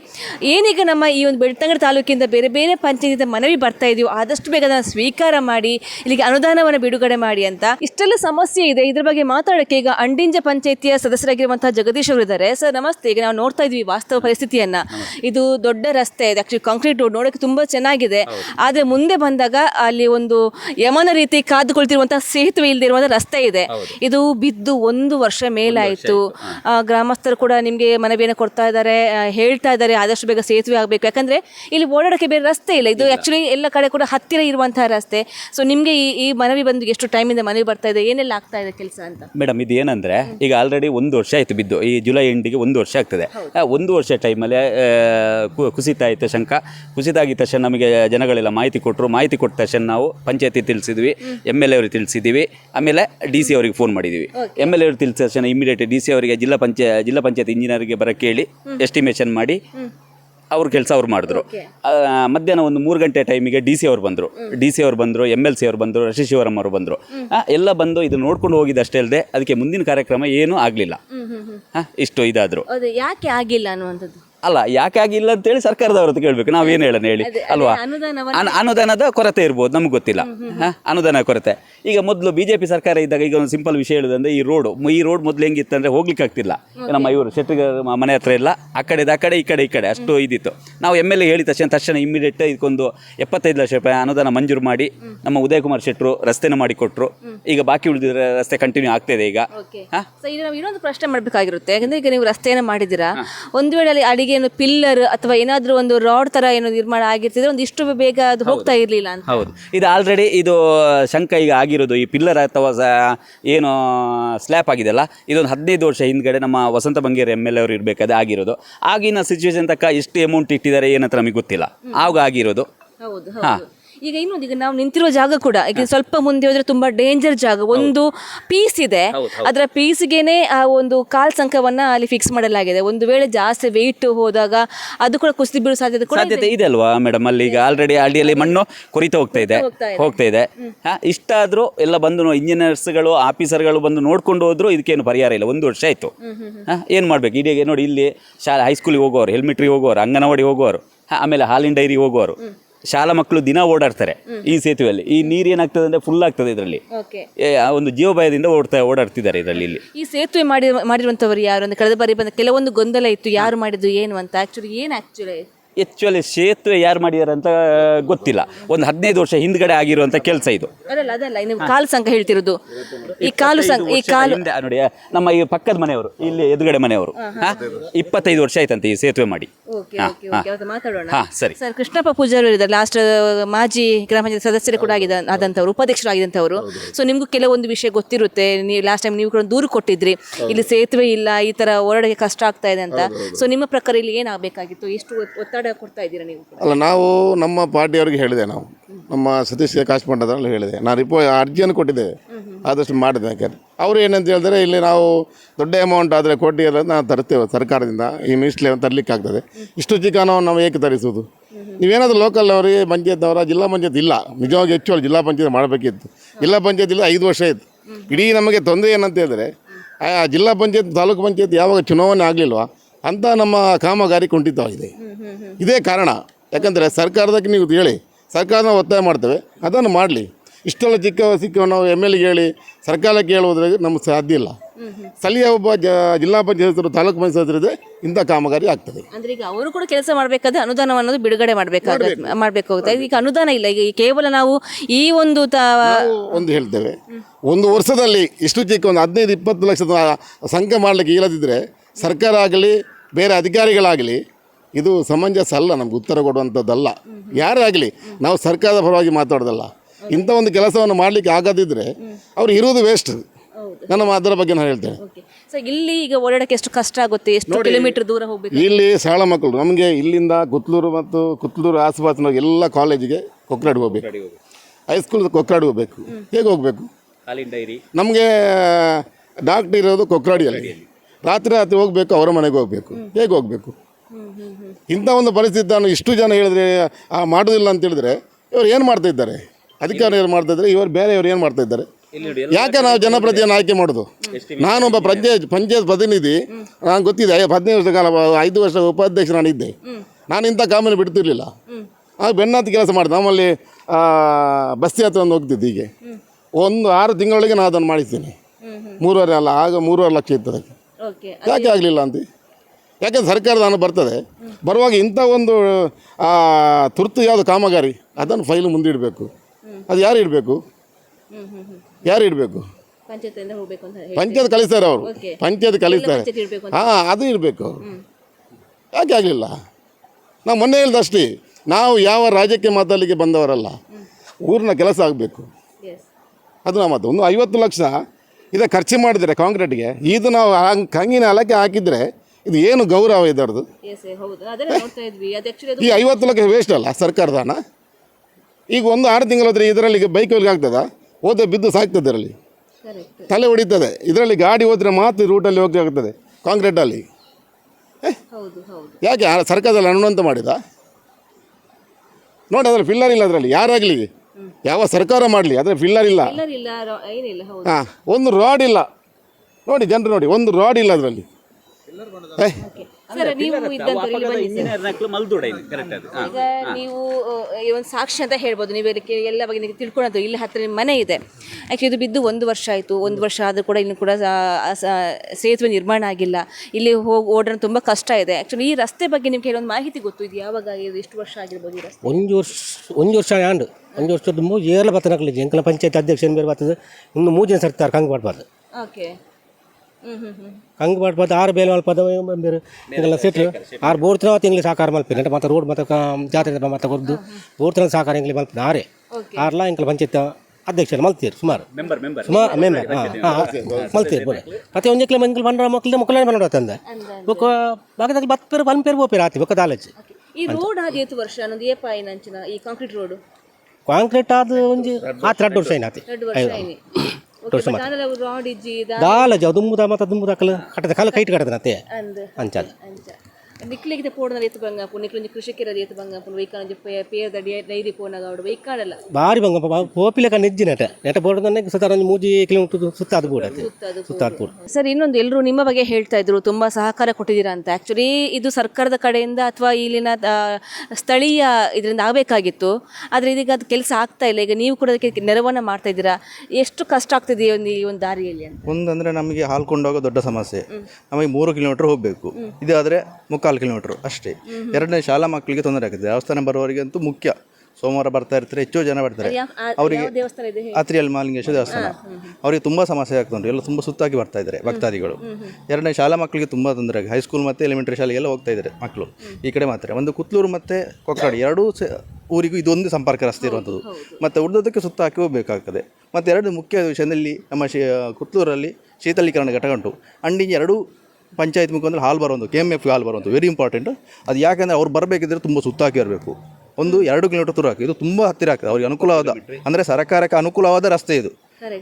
ಏನೀಗ ನಮ್ಮ ಈ ಒಂದು ಬೆಳ್ತಂಗಡಿ ತಾಲೂಕಿಂದ ಬೇರೆ ಬೇರೆ ಪಂಚಾಯತಿಂದ ಮನವಿ ಬರ್ತಾ ಇದೆಯೋ ಆದಷ್ಟು ಬೇಗ ಅದನ್ನು ಸ್ವೀಕಾರ ಮಾಡಿ, ಇಲ್ಲಿಗೆ ಅನುದಾನವನ್ನು ಬಿಡುಗಡೆ ಮಾಡಿ ಅಂತ. ಇಷ್ಟೆಲ್ಲ ಸಮಸ್ಯೆ ಇದೆ. ಇದ್ರ ಬಗ್ಗೆ ಮಾತಾಡಕ್ಕೆ ಈಗ ಅಂಡಿಂಜ ಪಂಚಾಯತಿಯ ಸದಸ್ಯರಾಗಿರುವಂತಹ ಜಗದೀಶ್ ಅವರು ಇದ್ದಾರೆ. ಸರ್ ನಮಸ್ತೆ. ಈಗ ನಾವು ನೋಡ್ತಾ ಇದ್ವಿ ವಾಸ್ತವ ಪರಿಸ್ಥಿತಿಯನ್ನ. ಇದು ದೊಡ್ಡ ರಸ್ತೆ ಇದೆ. ಆಕ್ಚುಲಿ ಕಾಂಕ್ರೀಟ್ ರೋಡ್ ನೋಡಕ್ಕೆ ತುಂಬಾ ಚೆನ್ನಾಗಿದೆ. ಆದ್ರೆ ಮುಂದೆ ಬಂದಾಗ ಅಲ್ಲಿ ಒಂದು ಯಮನ ರೀತಿ ಕಾದುಕೊಳ್ತಿರುವಂತಹ ಸೇತುವೆ ಇಲ್ಲದಿರುವಂತಹ ರಸ್ತೆ ಇದೆ. ಇದು ಬಿದ್ದು ಒಂದು ವರ್ಷ ಮೇಲಾಯಿತು. ಗ್ರಾಮಸ್ಥರು ಕೂಡ ನಿಮಗೆ ಮನವಿಯನ್ನು ಕೊಡ್ತಾ ಇದ್ದಾರೆ. ಹೇಳ್ತಾ ಇದ್ದಾರೆ. ಆದಷ್ಟು ಬೇಗ ಸೇತುವೆ ಆಗಬೇಕು. ಯಾಕಂದ್ರೆ ಇಲ್ಲಿ ಓಡಾಡಕ್ಕೆ ಬೇರೆ ರಸ್ತೆ ಇಲ್ಲ. ಇದು ಆಕ್ಚುಲಿ ಎಲ್ಲ ಕಡೆ ಕೂಡ ಹತ್ತಿರ ಇರುವಂತಹ ರಸ್ತೆ. ಸೊ ನಿಮಗೆ ಈ ಈ ಮನವಿ ಬಂದು ಎಷ್ಟು ಟೈಮಿಂದ ಮನೆಗೆ ಬರ್ತಾ ಇದೆ ಏನೆಲ್ಲ ಆಗ್ತಾ ಇದೆ ಕೆಲಸ ಅಂತ? ಮೇಡಮ್ ಇದು ಏನಂದ್ರೆ ಈಗ ಆಲ್ರೆಡಿ ಒಂದು ವರ್ಷ ಆಯಿತು ಬಿದ್ದು ಈ ಜುಲೈ ಎಂಡಿಗೆ ಒಂದು ವರ್ಷ ಆಗ್ತದೆ. ಆ, ಒಂದು ವರ್ಷ ಟೈಮಲ್ಲಿ ಕುಸಿತ ಆಯಿತು ಶಂಕ. ಕುಸಿತ ಆಗಿದ ತಕ್ಷಣ ನಮಗೆ ಜನಗಳೆಲ್ಲ ಮಾಹಿತಿ ಕೊಟ್ಟರು ಮಾಹಿತಿ ಕೊಟ್ಟ ತಕ್ಷಣ ನಾವು ಪಂಚಾಯತಿ ತಿಳಿಸಿದ್ವಿ ಎಂ ಎಲ್ ಎ ಅವ್ರಿಗೆ ತಿಳಿಸಿದ್ದೀವಿ ಆಮೇಲೆ ಡಿ ಸಿ ಅವರಿಗೆ ಫೋನ್ ಮಾಡಿದ್ವಿ. ಎಂ ಎಲ್ ಎ ಅವ್ರಿಗೆ ತಿಳಿಸಿದ ತಕ್ಷಣ ಇಮಿಡಿಯೇಟ್ ಡಿ ಸಿ ಅವರಿಗೆ ಜಿಲ್ಲಾ ಪಂಚಾಯ ಜಿಲ್ಲಾ ಪಂಚಾಯತ್ ಇಂಜಿನಿಯರ್ಗೆ ಬರೋಕ್ಕೆ ಹೇಳಿ ಎಸ್ಟಿಮೇಷನ್ ಮಾಡಿ ಅವ್ರ ಕೆಲಸ ಅವ್ರು ಮಾಡಿದ್ರು. ಮಧ್ಯಾಹ್ನ ಒಂದು ಮೂರು ಗಂಟೆ ಟೈಮಿಗೆ ಡಿ ಸಿ ಅವ್ರು ಬಂದರು. ಡಿ ಸಿ ಅವ್ರು ಬಂದರು ಎಂ ಎಲ್ ಸಿ ಅವ್ರು ಬಂದರು ರಶಿ ಶಿವರಾಮ್ ಅವರು ಬಂದರು. ಎಲ್ಲ ಬಂದು ಇದು ನೋಡ್ಕೊಂಡು ಹೋಗಿದ್ದು ಅಷ್ಟೇ ಅಲ್ಲದೆ ಅದಕ್ಕೆ ಮುಂದಿನ ಕಾರ್ಯಕ್ರಮ ಏನೂ ಆಗಲಿಲ್ಲ. ಇಷ್ಟು ಇದಾದರು. ಯಾಕೆ ಆಗಿಲ್ಲ ಅನ್ನುವಂಥದ್ದು? ಅಲ್ಲ ಯಾಕೆ ಆಗಿಲ್ಲ ಅಂತೇಳಿ ಸರ್ಕಾರದವ್ರ ಹತ್ರ ಕೇಳಬೇಕು. ನಾವೇನು ಹೇಳೋಣ ಹೇಳಿ ಅಲ್ವಾ? ಅನು- ಅನುದಾನದ ಕೊರತೆ ಇರ್ಬೋದು ನಮ್ಗೆ ಗೊತ್ತಿಲ್ಲ. ಹಾಂ ಅನುದಾನ ಕೊರತೆ. ಈಗ ಮೊದಲು ಬಿ ಜೆ ಪಿ ಸರ್ಕಾರ ಇದ್ದಾಗ ಈಗ ಒಂದು ಸಿಂಪಲ್ ವಿಷಯ ಹೇಳೋದಂದ್ರೆ ಈ ರೋಡು ಈ ರೋಡ್ ಮೊದಲು ಹೆಂಗಿತ್ತು ಅಂದರೆ ಹೋಗ್ಲಿಕ್ಕೆ ಆಗ್ತಿಲ್ಲ. ನಮ್ಮ ಇವರು ಶೆಟ್ಟಿಗರ ಮನೆ ಹತ್ರ ಇಲ್ಲ ಆ ಕಡೆದ ಆ ಕಡೆ ಈ ಕಡೆ ಈ ಕಡೆ ಅಷ್ಟು ಇದಿತ್ತು. ನಾವು ಎಂ ಎಲ್ ಎ ಹೇಳಿದ ತಕ್ಷಣ ತಕ್ಷಣ ಇಮಿಡಿಯೇಟ್ ಇದಕ್ಕೊಂದು ಎಪ್ಪತ್ತೈದು ಲಕ್ಷ ರೂಪಾಯಿ ಅನುದಾನ ಮಂಜೂರು ಮಾಡಿ ನಮ್ಮ ಉದಯ್ ಕುಮಾರ್ ಶೆಟ್ಟರು ರಸ್ತೆನ ಮಾಡಿಕೊಟ್ರು ಈಗ ಬಾಕಿ ಉಳಿದಿದ್ರೆ ರಸ್ತೆ ಕಂಟಿನ್ಯೂ ಆಗ್ತಿದೆ ಈಗ. ಇನ್ನೊಂದು ಪ್ರಶ್ನೆ ಮಾಡಬೇಕಾಗಿರುತ್ತೆ. ಯಾಕಂದ್ರೆ ಈಗ ನೀವು ರಸ್ತೆಯನ್ನು ಮಾಡಿದ್ದೀರಾ? ಒಂದು ವೇಳೆ ಅಲ್ಲಿ ಅಡಿಗೆ ಏನು ಪಿಲ್ಲರ್ ಅಥವಾ ಏನಾದರೂ ಒಂದು ರಾಡ್ ತರ ಏನೋ ನಿರ್ಮಾಣ ಆಗಿರ್ತಿದ್ರೆ ಒಂದು ಇಷ್ಟು ಬೇಗ ಅದು ಹೋಗ್ತಾ ಇರಲಿಲ್ಲ ಅಂತ. ಹೌದು. ಇದು ಆಲ್ರೆಡಿ ಇದು ಶಂಕ ಈಗ ಆಗಿರೋದು. ಈ ಪಿಲ್ಲರ್ ಅಥವಾ ಸ- ಏನು ಸ್ಲ್ಯಾಪ್ ಆಗಿದೆಯಲ್ಲ ಇದೊಂದು ಹದಿನೈದು ವರ್ಷ ಹಿಂದ್ಗಡೆ ನಮ್ಮ ವಸಂತ ಬಂಗೇರಿ ಎಂ ಎಲ್ ಅವರು ಇರಬೇಕಾದ್ರೆ ಆಗಿರೋದು. ಆಗಿನ ಸಿಚುವೇಶನ್ ತಕ್ಕ ಎಷ್ಟು ಅಮೌಂಟ್ ಇಟ್ಟಿದ್ದಾರೆ ಏನಂತ ನಮಗೆ ಗೊತ್ತಿಲ್ಲ. ಆವಾಗ ಆಗಿರೋದು. ಹೌದು ಹೌದು. ಈಗ ಇನ್ನೊಂದು ಈಗ ನಾವು ನಿಂತಿರೋ ಜಾಗ ಕೂಡ ಈಗ ಸ್ವಲ್ಪ ಮುಂದೆ ಹೋದ್ರೆ ತುಂಬಾ ಡೇಂಜರ್ ಜಾಗ. ಒಂದು ಪೀಸ್ ಇದೆ. ಅದರ ಪೀಸ್ಗೆನೆ ಆ ಒಂದು ಕಾಲ್ ಸಂಕವನ್ನ ಅಲ್ಲಿ ಫಿಕ್ಸ್ ಮಾಡಲಾಗಿದೆ. ಒಂದು ವೇಳೆ ಜಾಸ್ತಿ ವೆಯ್ಟ್ ಹೋದಾಗ ಅದು ಕೂಡ ಕುಸಿದು ಬೀಳೋ ಸಾಧ್ಯತೆ ಕೂಡ ಸಾಧ್ಯತೆ ಇದೆ. ಅಲ್ವಾ ಮೇಡಮ್ ಅಲ್ಲಿ ಈಗ ಆಲ್ರೆಡಿ ಅಡಿಯಲ್ಲಿ ಮಣ್ಣು ಕೊರಿತಾ ಹೋಗ್ತಾ ಇದೆ. ಹೋಗ್ತಾ ಇದೆ. ಹಾ, ಇಷ್ಟಾದ್ರೂ ಎಲ್ಲ ಬಂದು ಇಂಜಿನಿಯರ್ಸ್ಗಳು ಆಫೀಸರ್ಗಳು ಬಂದು ನೋಡ್ಕೊಂಡು ಹೋದ್ರು ಇದಕ್ಕೇನು ಪರಿಹಾರ ಇಲ್ಲ. ಒಂದು ವರ್ಷ ಆಯ್ತು. ಏನು ಮಾಡ್ಬೇಕು? ಇಡೀ ನೋಡಿ ಇಲ್ಲಿ ಶಾಲೆ ಹೈಸ್ಕೂಲಿಗೆ ಹೋಗೋರು ಹೆಲ್ಮೆಟ್ರಿಗೆ ಹೋಗೋರು ಅಂಗನವಾಡಿ ಹೋಗೋರು ಆಮೇಲೆ ಹಾಲಿನ ಡೈರಿ ಹೋಗೋರು ಶಾಲಾ ಮಕ್ಕಳು ದಿನ ಓಡಾಡ್ತಾರೆ ಈ ಸೇತುವೆಯಲ್ಲಿ. ಈ ನೀರು ಏನಾಗ್ತದೆ ಅಂದ್ರೆ ಫುಲ್ ಆಗ್ತದೆ ಇದರಲ್ಲಿ. ಓಕೆ ಒಂದು ಜೀವಭಯದಿಂದ ಓಡ್ತಾ ಓಡಾಡ್ತಿದ್ದಾರೆ ಇದರಲ್ಲಿ ಇಲ್ಲಿ. ಈ ಸೇತುವೆ ಮಾಡಿ ಮಾಡಿರುವಂತವರು ಯಾರು? ಅಂದ್ರೆ ಕಳೆದ ಬಾರಿ ಬಂದ ಕೆಲವೊಂದು ಗೊಂದಲ ಇತ್ತು. ಯಾರು ಮಾಡಿದ್ದು ಏನು ಅಂತ? ಆಕ್ಚುಲಿ ಏನು ಆಕ್ಚುಲಿ ಆ್ಯಕ್ಚುಲಿ ಸೇತುವೆ ಯಾರು ಮಾಡಿದ್ದಾರೆ ಅಂತ ಗೊತ್ತಿಲ್ಲ. ಒಂದು ಹದಿನೈದು ವರ್ಷ ಹಿಂದ್ಗಡೆ ಆಗಿರುವಂತ ಕೆಲಸ ಇದು. ಅದಲ್ಲ ಅದಲ್ಲ ನೀವು ಕಾಲು ಸಂಘ ಹೇಳ್ತಿರೋದು. ಈ ಕಾಲು ಸಂಘ ಈ ಕಾಲು ಹಿಂದೆ ನೋಡಿ ನಮ್ಮ ಈ ಪಕ್ಕದ ಮನೆಯವರು ಇಲ್ಲಿ ಎದುರುಗಡೆ ಮನೆಯವರು. ಹಾ? ಇಪ್ಪತ್ತೈದು ವರ್ಷ ಆಯ್ತಂತೆ ಈ ಸೇತುವೆ ಮಾಡಿ. Okay okay okay. ಅವತ್ತು ಮಾತಾಡೋಣ. ಹಾ ಸರಿ. ಸರ್ ಕೃಷ್ಣಪ್ಪ ಪೂಜಾರಿ ಇದ್ದಾರೆ. ಲಾಸ್ಟ್ ಮಾಜಿ ಗ್ರಾಮ ಪಂಚಾಯತ್ ಸದಸ್ಯರು ಕೂಡ ಆಗಿದ ಆದಂಥವ್ರು ಉಪಾಧ್ಯಕ್ಷರು ಅವರು ಸೊ ನಿಮಗೂ ಕೆಲವೊಂದು ವಿಷಯ ಗೊತ್ತಿರುತ್ತೆ. ನೀವು ಲಾಸ್ಟ್ ಟೈಮ್ ನೀವು ಕೂಡ ದೂರು ಕೊಟ್ಟಿದ್ರಿ. ಇಲ್ಲಿ ಸೇತುವೆ ಇಲ್ಲ ಈ ಥರ ಓಡಾಡಕ್ಕೆ ಕಷ್ಟ ಆಗ್ತಾ ಇದೆ ಅಂತ. ಸೊ ನಿಮ್ಮ ಪ್ರಕಾರ ಇಲ್ಲಿ ಏನಾಗಬೇಕಾಗಿತ್ತು? ಎಷ್ಟು ಒತ್- ಒತ್ತಡ ಕೊಡ್ತಾ ಇದ್ದೀರಾ ನೀವು ಅಲ್ಲ, ನಾವು ನಮ್ಮ ಪಾರ್ಟಿಯವರಿಗೆ ಹೇಳಿದೆ ನಾವು. ನಮ್ಮ ಸತೀಶ್ ಕಾಶ್ಮಂಡದಲ್ಲಿ ಹೇಳಿದೆ. ನಾನು ರಿಪೋ ಅರ್ಜಿಯನ್ನು ಕೊಟ್ಟಿದ್ದೆ. ಆದಷ್ಟು ಮಾಡಿದೆ ಯಾಕೆ? ಅವರು ಏನಂತ ಹೇಳಿದ್ರೆ, ಇಲ್ಲಿ ನಾವು ದೊಡ್ಡ ಅಮೌಂಟ್ ಆದರೆ ಕೋಟಿ ಎಲ್ಲ ನಾವು ತರ್ತೇವೆ ಸರ್ಕಾರದಿಂದ. ಈ ಮಿನಿಸ್ಟ್ರಿ ತರಲಿಕ್ಕೆ ಆಗ್ತದೆ. ಇಷ್ಟು ಚಿಕ್ಕವನ್ನು ನಾವು ಏಕೆ ತರಿಸುವುದು? ನೀವೇನಾದರೂ ಲೋಕಲ್ ಅವರಿಗೆ ಪಂಚಾಯತ್ನವರ ಜಿಲ್ಲಾ ಪಂಚಾಯತ್ ಇಲ್ಲ. ನಿಜವಾಗಿ ಹೆಚ್ಚು ಜಿಲ್ಲಾ ಪಂಚಾಯತ್ ಮಾಡಬೇಕಿತ್ತು. ಜಿಲ್ಲಾ ಪಂಚಾಯತ್ ಇಲ್ಲ, ಐದು ವರ್ಷ ಆಯಿತು. ಇಡೀ ನಮಗೆ ತೊಂದರೆ ಏನಂತ ಹೇಳಿದ್ರೆ, ಆ ಜಿಲ್ಲಾ ಪಂಚಾಯತ್, ತಾಲೂಕು ಪಂಚಾಯತ್ ಯಾವಾಗ ಚುನಾವಣೆ ಆಗಲಿಲ್ವಾ? ಅಂತ ನಮ್ಮ ಕಾಮಗಾರಿ ಕುಂಠಿತವಾಗಿದೆ. ಇದೇ ಕಾರಣ. ಯಾಕಂದರೆ ಸರ್ಕಾರದಕ್ಕೆ ನೀವು ಹೇಳಿ ಸರ್ಕಾರನ ಒತ್ತಾಯ ಮಾಡ್ತೇವೆ ಅದನ್ನು ಮಾಡಲಿ. ಇಷ್ಟೆಲ್ಲ ಚಿಕ್ಕ ಸಿಕ್ಕ ನಾವು ಎಂ ಎಲ್ ಹೇಳಿ ಸರ್ಕಾರಕ್ಕೆ ಹೇಳುವುದ್ರೆ ನಮಗೆ ಸಾಧ್ಯ ಇಲ್ಲ. ಸ್ಥಳೀಯ ಒಬ್ಬ ಜ ಜಿಲ್ಲಾ ಪಂಚಾಯತ್ ತಾಲೂಕು ಪಂಚಾಯತ್ ಇಂಥ ಕಾಮಗಾರಿ ಆಗ್ತದೆ. ಅಂದ್ರೆ ಈಗ ಅವರು ಕೂಡ ಕೆಲಸ ಮಾಡಬೇಕಾದ್ರೆ ಅನುದಾನವನ್ನು ಬಿಡುಗಡೆ ಮಾಡಬೇಕಾದ್ರೆ ಮಾಡಬೇಕಾಗುತ್ತೆ. ಈಗ ಅನುದಾನ ಇಲ್ಲ ಈಗ ಕೇವಲ ನಾವು ಈ ಒಂದು ತ ಒಂದು ಹೇಳ್ತೇವೆ ಒಂದು ವರ್ಷದಲ್ಲಿ ಇಷ್ಟು ಚಿಕ್ಕ ಒಂದು ಹದಿನೈದು ಇಪ್ಪತ್ತು ಲಕ್ಷದ ಸಂಖ್ಯೆ ಮಾಡಲಿಕ್ಕೆ ಇಲ್ಲದಿದ್ದರೆ ಸರ್ಕಾರ ಆಗಲಿ ಬೇರೆ ಅಧಿಕಾರಿಗಳಾಗಲಿ ಇದು ಸಮಂಜಸ ಅಲ್ಲ ನಮ್ಗೆ ಉತ್ತರ ಕೊಡುವಂಥದ್ದಲ್ಲ. ಯಾರೇ ಆಗಲಿ ನಾವು ಸರ್ಕಾರದ ಪರವಾಗಿ ಮಾತಾಡೋದಲ್ಲ. ಇಂಥ ಒಂದು ಕೆಲಸವನ್ನು ಮಾಡಲಿಕ್ಕೆ ಆಗದಿದ್ದರೆ ಅವ್ರು ಇರುವುದು ವೇಸ್ಟ್ ನನ್ನ ಅದರ ಬಗ್ಗೆ ನಾನು ಹೇಳ್ತೇನೆ. ಓಕೆ ಸೊ ಇಲ್ಲಿ ಈಗ ಓಡಾಡಕ್ಕೆ ಎಷ್ಟು ಕಷ್ಟ ಆಗುತ್ತೆ? ಎಷ್ಟು ಕಿಲೋಮೀಟರ್ ದೂರ ಹೋಗಬೇಕು? ಇಲ್ಲಿ ಶಾಲಾ ಮಕ್ಕಳು ನಮಗೆ ಇಲ್ಲಿಂದ ಕುತ್ಲೂರು ಮತ್ತು ಕುತ್ಲೂರು ಆಸುಪಾಸಿನ ಎಲ್ಲ ಕಾಲೇಜಿಗೆ ಕೊಕ್ರಾಡಿಗೆ ಹೋಗ್ಬೇಕು. ಹೈಸ್ಕೂಲ್ ಕೊಕ್ರಾಡಿ ಹೋಗ್ಬೇಕು. ಹೇಗೆ ಹೋಗಬೇಕು? ನಮಗೆ ಡಾಕ್ಟರ್ ಇರೋದು ಕೊಕ್ರಾಡಿಯಲ್ಲಿ. ರಾತ್ರಿ ರಾತ್ರಿ ಹೋಗಬೇಕು ಅವರ ಮನೆಗೆ ಹೋಗಬೇಕು. ಹೇಗೆ ಹೋಗಬೇಕು? ಇಂಥ ಒಂದು ಪರಿಸ್ಥಿತಿ ನಾನು ಇಷ್ಟು ಜನ ಹೇಳಿದ್ರೆ ಆ ಮಾಡೋದಿಲ್ಲ ಅಂತ ಹೇಳಿದ್ರೆ ಇವರು ಏನು ಮಾಡ್ತಾ ಇದ್ದಾರೆ? ಅಧಿಕಾರಿ ಏನು ಮಾಡ್ತಾ ಇದ್ದಾರೆ ಇವರು ಬೇರೆ ಇವರು ಏನು ಮಾಡ್ತಾ ಇದ್ದಾರೆ? ಯಾಕೆ ನಾವು ಜನಪ್ರತಿಯನ್ನು ಆಯ್ಕೆ ಮಾಡೋದು? ನಾನೊಬ್ಬ ಪಂಚಾಯತ್ ಪಂಚಾಯತ್ ಪ್ರತಿನಿಧಿ. ನಾನು ಗೊತ್ತಿದೆ ಹದಿನೈದು ವರ್ಷ ಕಾಲ ಐದು ವರ್ಷ ಉಪಾಧ್ಯಕ್ಷ ನಾನಿದ್ದೆ. ನಾನು ಇಂಥ ಕಾಮನ್ನು ಬಿಡ್ತಿರ್ಲಿಲ್ಲ. ಆಗ ಬೆನ್ನತ್ತಿ ಕೆಲಸ ಮಾಡಿದೆ. ನಮ್ಮಲ್ಲಿ ಬಸ್ ಯಾತ್ರೆ ಒಂದು ಹೋಗ್ತಿದ್ದೆ ಹೀಗೆ. ಒಂದು ಆರು ತಿಂಗಳೊಳಗೆ ನಾನು ಅದನ್ನು ಮಾಡಿಸ್ತೇನೆ. ಮೂರುವರೆ ಅಲ್ಲ ಆಗ ಮೂರುವರೆ ಲಕ್ಷ ಇತ್ತು ಅದಕ್ಕೆ. ಯಾಕೆ ಆಗಲಿಲ್ಲ ಅಂತ ಯಾಕೆಂದ್ರೆ ಸರ್ಕಾರದ ಹಣ ಬರ್ತದೆ? ಬರುವಾಗ ಇಂಥ ಒಂದು ತುರ್ತು ಯಾವುದು ಕಾಮಗಾರಿ ಅದನ್ನು ಫೈಲ್ ಮುಂದಿಡಬೇಕು ಅದು ಯಾರು ಇಡಬೇಕು? ಯಾರು ಇಡಬೇಕು? ಪಂಚಾಯತ್ ಕಲಿಸ್ತಾರೆ ಅವರು. ಪಂಚಾಯತ್ ಕಲಿಸ್ತಾರೆ ಹಾಂ ಅದು ಇರಬೇಕು ಯಾಕೆ ಆಗಲಿಲ್ಲ? ನಾವು ಮೊನ್ನೆ ಹೇಳ್ದಷ್ಟೇ ನಾವು ಯಾವ ರಾಜ್ಯಕ್ಕೆ ಮಾತಾಡಲಿಕ್ಕೆ ಬಂದವರಲ್ಲ ಊರಿನ ಕೆಲಸ ಆಗಬೇಕು. ಅದು ನಮ್ಮ ಮಾತು. ಒಂದು ಐವತ್ತು ಲಕ್ಷ ಇದೇ ಖರ್ಚು ಮಾಡಿದರೆ ಕಾಂಕ್ರೀಟ್ಗೆ ಇದು ನಾವು ಹಂಗಿನ ಕಂಗಿನ ಅಲಕ್ಕೆ ಹಾಕಿದರೆ ಇದು ಏನು ಗೌರವ ಇದರದು ಈ ಐವತ್ತು ಲಕ್ಷ ವೇಸ್ಟ್ ಅಲ್ಲ ಸರ್ಕಾರದ ಹಣ. ಈಗ ಒಂದು ಆರು ತಿಂಗಳು ಹೋದರೆ ಇದರಲ್ಲಿ ಬೈಕಲ್ಲಿ ಆಗ್ತದ? ಹೋದ್ರೆ ಬಿದ್ದು ಸಾಕ್ತದೆ ಇದರಲ್ಲಿ. ತಲೆ ಹೊಡಿತದೆ. ಇದರಲ್ಲಿ ಗಾಡಿ ಹೋದರೆ ಮಾತ್ರ ರೂಟಲ್ಲಿ ಹೋಗಿ ಆಗ್ತದೆ ಕಾಂಕ್ರೀಟಲ್ಲಿ ಯಾಕೆ ಸರ್ಕಾರದಲ್ಲಿ ಅನುವಂತ ಮಾಡಿದ? ನೋಡಿ ಅದರಲ್ಲಿ ಫಿಲ್ಲರ್ ಇಲ್ಲ ಅದರಲ್ಲಿ. ಯಾರಾಗಲಿ? ಯಾವ ಸರ್ಕಾರ ಮಾಡಲಿ ಆದರೆ ಫಿಲ್ಲರ್ ಇಲ್ಲ. ಹಾಂ ಒಂದು ರಾಡ್ ಇಲ್ಲ. ನೋಡಿ ಜನರು ನೋಡಿ ಒಂದು ರಾಡ್ ಇಲ್ಲ ಅದರಲ್ಲಿ. ಸರ್ ನೀವು ಇದ್ದಂತ ಇಲ್ಲಿ ಬನ್ನಿ ಮಲ್ದೂಡ ಇಲ್ಲಿ ಕರೆಕ್ಟ್ ಅದು. ಈಗ ನೀವು ಈ ಒಂದು ಸಾಕ್ಷಿ ಅಂತ ಹೇಳ್ಬೋದು. ನೀವು ಇದಕ್ಕೆ ಎಲ್ಲ ಬಗ್ಗೆ ನೀವು ತಿಳ್ಕೊಳೋದು. ಇಲ್ಲಿ ಹತ್ತಿರ ನಿಮ್ಮ ಮನೆ ಇದೆ. ಆ್ಯಕ್ಚುಲಿ ಇದು ಬಿದ್ದು ಒಂದು ವರ್ಷ ಆಯಿತು. ಒಂದು ವರ್ಷ ಆದರೂ ಕೂಡ ಇನ್ನು ಕೂಡ ಸೇತುವೆ ನಿರ್ಮಾಣ ಆಗಿಲ್ಲ. ಇಲ್ಲಿ ಹೋಗಿ ಓಡೋಣ ತುಂಬ ಕಷ್ಟ ಇದೆ. ಆ್ಯಕ್ಚುಲಿ ಈ ರಸ್ತೆ ಬಗ್ಗೆ ನಿಮ್ಗೆ ಕೆಲವೊಂದು ಮಾಹಿತಿ ಗೊತ್ತು? ಇದು ಯಾವಾಗ ಇದು ಎಷ್ಟು ವರ್ಷ ಆಗಿರ್ಬೋದು ಈ ರಸ್ತೆ? ಒಂದು ವರ್ಷ ಒಂದು ವರ್ಷ ಆಂಡು. ಒಂದು ವರ್ಷದ ಮೂ ಏರ್ಲ ಬತ್ತನಕಲಿಲ್ಲ ಎಂಕಲ ಪಂಚಾಯತ್ ಅಧ್ಯಕ್ಷ ಬೇರೆ ಬರ್ತದೆ? ಇನ್ನು ಮೂರು ಜನ ಸರ್ತಾರೆ ಕಂಗೆ ಮಾಡಬಾರ್ದು ಓಕೆ ಹಂಗೆ ಮಾಡ್ಬೋದು ಆರು ಬೇಲೆ ಮಲ್ಪದ ಬೇರೆ ಇದೆಲ್ಲ ಸೆಟ್ಲು ಆರು ಬೋರ್ ತಿನ್ನ ತಿಂಗ್ಳಿ ಸಾಕಾರ ಮಲ್ಪಿನ ಮತ್ತೆ ರೋಡ್ ಮತ್ತೆ ಜಾತ್ರೆ ಮತ್ತೆ ಕೊಡ್ದು ಬೋರ್ ತಿನ್ನ ಸಾಕಾರ ಇಂಗ್ಲಿ ಮಲ್ಪಿನ ಆರೆ. ಆರ್ಲ ಇಂಕಲ್ ಪಂಚಾಯತ್ ಅಧ್ಯಕ್ಷರು ಮಲ್ತೀರು ಸುಮಾರು. ಸುಮಾರು ಮೆಂಬರ್ ಹಾಂ ಮಲ್ತೀರಿ ಬೋರೆ ಮತ್ತೆ ಒಂಜಕ್ಲೆ ಮಂಗ್ಲಿ ಬಂಡ ಮಕ್ಕಳು ಮಕ್ಕಳೇ ಬಂಡ ತಂದೆ ಬೊಕ್ಕ ಭಾಗದಲ್ಲಿ ಬತ್ತು ಪೇರು ಬನ್ ಪೇರು ಬೋಪೇರು ಆತಿ ಬೊಕ್ಕ ದಾಲಜಿ. ಈ ರೋಡ್ ವರ್ಷ ಅನ್ನೋದು ನಂಚಿನ ಈ ಕಾಂಕ್ರೀಟ್ ರೋಡ್? ಕಾಂಕ್ರೀಟ್ ಆದ ಒಂಜಿ ಆತು ಎರಡು ವರ್ಷ ಏನಾತಿ ಓಕೆ ರಾಡ್ ಇಜ್ಜಿ ದಾ ದಾಲಜಿ ಅದು ದುಂಬುದ ದುಂಬುದ ಕಲ ಕಟ್ಟದ ಕಾಲ ಕೈಟ್ ಕಟ್ಟದ ನತ್ತೆ ಅಂಚ. ನಿಕ್ಲಿಗೆ ಪೋಡನ ಎತ್ತು ಬಂಗ ಪು ನಿಕ್ಲೊಂಜಿ ಕೃಷಿಕರ ಎತ್ತು ಬಂಗ ಪು ವೈಕಾನ ಪೇದ ನೈದಿ ಪೋನಾಗ ಅವಡು ವೈಕಾಡಲ್ಲ ಬಾರಿ ಬಂಗ ಪೋಪಿಲೆ ಕಣ್ಣು ನೆಜ್ಜಿ ನೆಟ. ನೆಟ ಬೋರ್ಡ್ ಸುತ್ತಾರ ಒಂದು ಮೂಜಿ ಕಿಲೋಮೀಟರ್ ಸುತ್ತಾದ ಅದು. ಸುತ್ತಾದ ಸರ್ ಇನ್ನೊಂದು ಎಲ್ಲರೂ ನಿಮ್ಮ ಬಗ್ಗೆ ಹೇಳ್ತಾ ಇದ್ರು ತುಂಬಾ ಸಹಕಾರ ಕೊಟ್ಟಿದ್ದೀರಾ ಅಂತ. ಆಕ್ಚುಲಿ ಇದು ಸರ್ಕಾರದ ಕಡೆಯಿಂದ ಅಥವಾ ಇಲ್ಲಿನ ಆ, ಸ್ಥಳೀಯ ಇದರಿಂದ ಆಗಬೇಕಾಗಿತ್ತು. ಆದರೆ ಇದೀಗ ಅದು ಕೆಲಸ ಆಗ್ತಾ ಇಲ್ಲ. ಈಗ ನೀವು ಕೂಡ ಅದಕ್ಕೆ ನೆರವನ್ನ ಮಾಡ್ತಾ ಇದ್ದೀರಾ. ಎಷ್ಟು ಕಷ್ಟ ಆಗ್ತಿದೆ ಒಂದು ಈ ಒಂದು ದಾರಿಯಲ್ಲಿ ಅಂತ. ಒಂದಂದ್ರೆ ನಮಗೆ ಹಾಲು ಹೋಗೋ ದೊಡ್ಡ ಸಮಸ್ಯೆ. ನಮಗೆ ಮೂರು ಕಿಲೋಮೀಟರ್ ಹೋಗಬೇಕು. ಇದಾದರೆ ಮುಕ್ಕಾಲು ಕಿಲೋಮೀಟರ್ ಅಷ್ಟೇ. ಎರಡನೇ ಶಾಲಾ ಮಕ್ಕಳಿಗೆ ತೊಂದರೆ ಆಗುತ್ತೆ ದೇವಸ್ಥಾನ ಬರುವವರಿಗಂತೂ ಮುಖ್ಯ. ಸೋಮವಾರ ಬರ್ತಾ ಇರ್ತಾರೆ ಹೆಚ್ಚು ಜನ ಬರ್ತಾರೆ. ಅವರಿಗೆ ಅತ್ರಿಯಲ್ಲಿ ಮಾಲಿಂಗೇಶ್ವರ ದೇವಸ್ಥಾನ. ಅವರಿಗೆ ತುಂಬ ಸಮಸ್ಯೆ ಆಗ್ತುಂಟು ಎಲ್ಲ ತುಂಬ ಸುತ್ತಾಗಿ ಬರ್ತಾ ಇದ್ದಾರೆ ಭಕ್ತಾದಿಗಳು. ಎರಡನೇ ಶಾಲಾ ಮಕ್ಕಳಿಗೆ ತುಂಬ ತೊಂದರೆ ಆಗಿ ಹೈಸ್ಕೂಲ್ ಮತ್ತು ಎಲಿಮೆಂಟ್ರಿ ಶಾಲೆಗೆಲ್ಲ ಹೋಗ್ತಾ ಇದ್ದಾರೆ ಮಕ್ಕಳು. ಈ ಕಡೆ ಮಾತ್ರ. ಒಂದು ಕುತ್ಲೂರು ಮತ್ತು ಕೊಕ್ಕಡಿ ಎರಡೂ ಸ ಊರಿಗೂ ಇದೊಂದು ಸಂಪರ್ಕ ರಸ್ತೆ ಇರುವಂಥದ್ದು. ಮತ್ತು ಉಳಿದೋದಕ್ಕೆ ಸುತ್ತ ಹಾಕಿ ಹೋಗಬೇಕಾಗ್ತದೆ. ಮತ್ತು ಎರಡು ಮುಖ್ಯ ವಿಷಯದಲ್ಲಿ ನಮ್ಮ ಶಿ ಕುತ್ಲೂರಲ್ಲಿ ಶೀತಲೀಕರಣ ಘಟಕ ಉಂಟು. ಅಂಡಿಗೆ ಎರಡೂ ಪಂಚಾಯತ್ ಮುಖಾಂತರ ಹಾಲು ಬರೋದು ಕೆ ಎಂ ಎಫ್ ಹಾಲು ಬರೋದು ವೆರಿ ಇಂಪಾರ್ಟೆಂಟ್ ಅದು ಯಾಕೆಂದರೆ ಅವ್ರು ಬರಬೇಕಿದ್ರೆ ತುಂಬ ಸುತ್ತಾಕಿ ಬರಬೇಕು ಒಂದು ಎರಡು ಕಿಲೋಮೀಟರ್ ದೂರ ಹಾಕಿ ಇದು ತುಂಬ ಹತ್ತಿರ ಆಗ್ತದೆ. ಅವ್ರಿಗೆ ಅನುಕೂಲವಾದ ಅಂದರೆ ಸರ್ಕಾರಕ್ಕೆ ಅನುಕೂಲವಾದ ರಸ್ತೆ ಇದು.